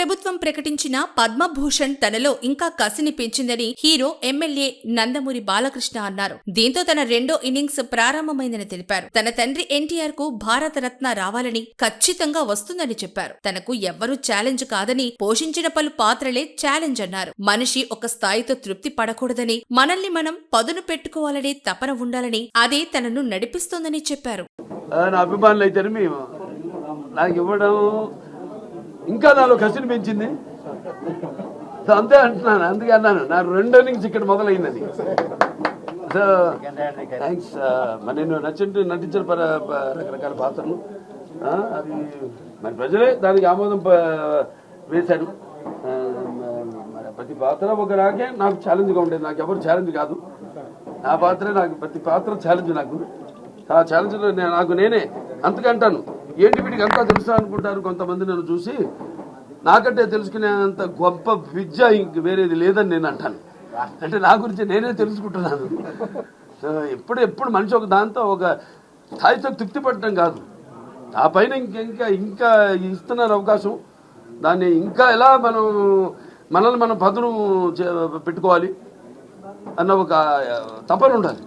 ప్రభుత్వం ప్రకటించిన పద్మభూషణ్ తనలో ఇంకా కసిని పెంచిందని హీరో ఎమ్మెల్యే నందమూరి బాలకృష్ణ అన్నారు. దీంతో తన రెండో ఇన్నింగ్స్ ప్రారంభమైందని తెలిపారు. తన తండ్రి ఎన్టీఆర్కు భారతరత్న రావాలని ఖచ్చితంగా వస్తుందని చెప్పారు. తనకు ఎవ్వరూ ఛాలెంజ్ కాదని పోషించిన పలు పాత్రలే ఛాలెంజ్ అన్నారు. మనిషి ఒక స్థాయితో తృప్తి పడకూడదని మనల్ని మనం పదును పెట్టుకోవాలనే తపన ఉండాలని అదే తనను నడిపిస్తోందని చెప్పారు. అభిమానులు అయితే మేము. నాకు ఇవ్వడం ఇంకా నాలో కసిని పెంచింది? సో అంతే అంటున్నాను అందుకే అన్నాను. నా రెండో నుంచి ఇక్కడ మొదలైందని. సో థ్యాంక్స్ మరి నేను నచ్చిన నటించిన పర ప- రకరకాల పాత్రలు. అవి మరి ప్రజలే దానికి ఆమోదం వేశారు. మరి ప్రతి పాత్ర ఒక నాకే నాకు ఛాలెంజ్గా ఉండేది. నాకు ఎవరు ఛాలెంజ్ కాదు. నా పాత్రే నాకు ప్రతి పాత్ర ఛాలెంజ్ నాకు. ఆ ఛాలెంజ్లో నేను నాకు నేనే అంతకంటాను ఏంటి వీటికి అంతా తెలుసా అనుకుంటారు కొంతమంది నన్ను చూసి? నాకంటే తెలుసుకునేంత గొప్ప విద్య ఇంక వేరేది లేదని నేను అంటాను. అంటే నా గురించి నేనే తెలుసుకుంటున్నాను. ఎప్పుడు ఎప్పుడు మనిషి ఒక దాంతో ఒక స్థాయితో తృప్తి పడటం కాదు. ఆ పైన ఇంకా ఇంకా ఇస్తున్నారు అవకాశం. దాన్ని ఇంకా ఎలా మనం మనల్ని మనం పదును చే- పెట్టుకోవాలి అన్న ఒక తపన ఉండాలి.